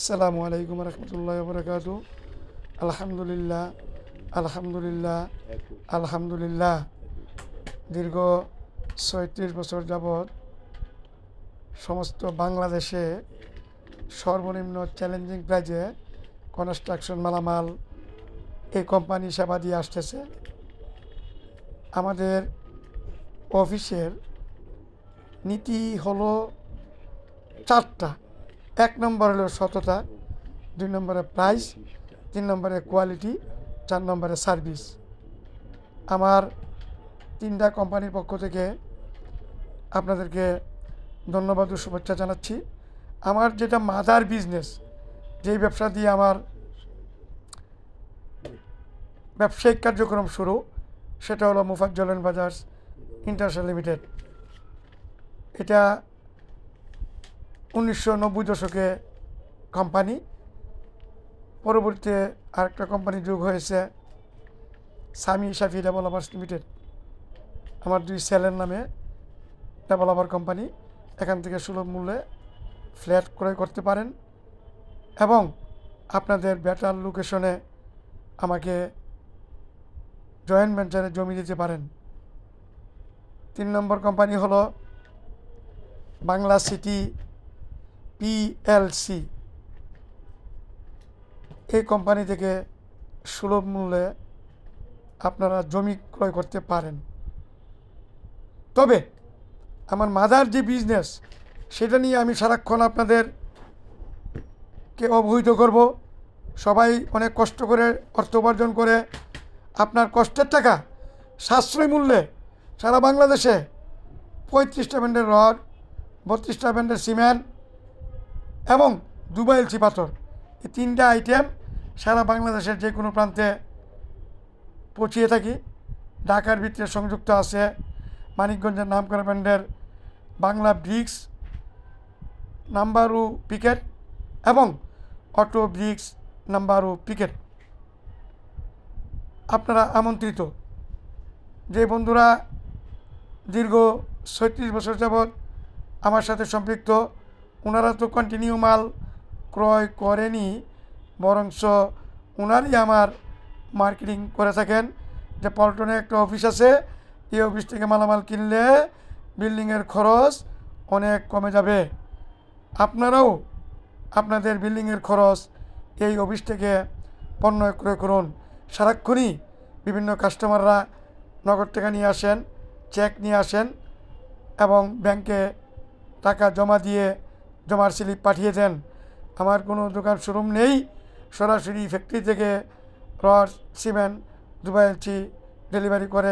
আসসালামু আলাইকুম রহমতুল্লাহ বরকাত। আলহামদুলিল্লাহ আলহামদুলিল্লাহ আলহামদুলিল্লাহ। দীর্ঘ ছয়ত্রিশ বছর যাবৎ সমস্ত বাংলাদেশে সর্বনিম্ন চ্যালেঞ্জিং প্রাইজে কনস্ট্রাকশন মালামাল এই কোম্পানি সেবা দিয়ে আসতেছে। আমাদের অফিসের নীতি হলো চারটা। এক নম্বর হলো সততা, দুই নম্বরে প্রাইস তিন নম্বরে কোয়ালিটি চার নম্বরে সার্ভিস আমার তিনটা কোম্পানির পক্ষ থেকে আপনাদেরকে ধন্যবাদ ও শুভেচ্ছা জানাচ্ছি। আমার যেটা মাদার বিজনেস যেই ব্যবসা দিয়ে আমার ব্যবসায়িক কার্যক্রম শুরু, সেটা হলো মুফাজ্জলেন বাজার ইন্টারন্যাশনাল লিমিটেড। এটা উনিশশো নব্বই দশকে কোম্পানি পরবর্তীতে আরেকটা কোম্পানি যোগ হয়েছে সামি শাফি ডেভেলপার্স লিমিটেড আমার দুই সেলের নামে ডেভেলপার কোম্পানি এখান থেকে সুলভ মূল্যে ফ্ল্যাট ক্রয় করতে পারেন এবং আপনাদের বেটার লোকেশনে আমাকে জয়েন্ট ভেঞ্চারে জমি দিতে পারেন। তিন নম্বর কোম্পানি হলো বাংলা সিটি পিএলসি এই কোম্পানি থেকে সুলভ মূল্যে আপনারা জমি ক্রয় করতে পারেন। তবে আমার মাদার যে বিজনেস সেটা নিয়ে আমি সারাক্ষণ আপনাদের কে অবহিত করব। সবাই অনেক কষ্ট করে অর্থ উপার্জন করে আপনার কষ্টের টাকা সাশ্রয় মূল্যে সারা বাংলাদেশে পঁয়ত্রিশটা ব্যান্ডের রড, বত্রিশটা ব্যান্ডের সিমেন্ট এবং দুবাই এলচি পাথর, এই তিনটা আইটেম সারা বাংলাদেশের যে কোনো প্রান্তে পৌঁছিয়ে থাকি। ঢাকার ভিতরে সংযুক্ত আছে মানিকগঞ্জের নামকরা ব্যান্ডের বাংলা ব্রিক্স, নাম্বারু পিকেট এবং অটো ব্রিক্স, নাম্বারু পিকেট। আপনারা আমন্ত্রিত। যে বন্ধুরা দীর্ঘ ছয়ত্রিশ বছর যাবৎ আমার সাথে সম্পৃক্ত ওনারা তো কন্টিনিউ মাল ক্রয় করেনি বরঞ্চ ওনারই আমার মার্কেটিং করে থাকেন। যে পল্টনে একটা অফিস আছে, এই অফিস থেকে মালামাল কিনলে বিল্ডিংয়ের খরচ অনেক কমে যাবে। আপনারাও আপনাদের বিল্ডিংয়ের খরচ এই অফিস থেকে পণ্য ক্রয় করুন। সারাক্ষণই বিভিন্ন কাস্টমাররা নগদ টাকা নিয়ে আসেন চেক নিয়ে আসেন এবং ব্যাংকে টাকা জমা দিয়ে জমার স্লিপ পাঠিয়েছেন। আমার কোনো দোকান শোরুম নেই। সরাসরি ফ্যাক্টরি থেকে রড সিমেন্ট, দুবাই এলচি ডেলিভারি করে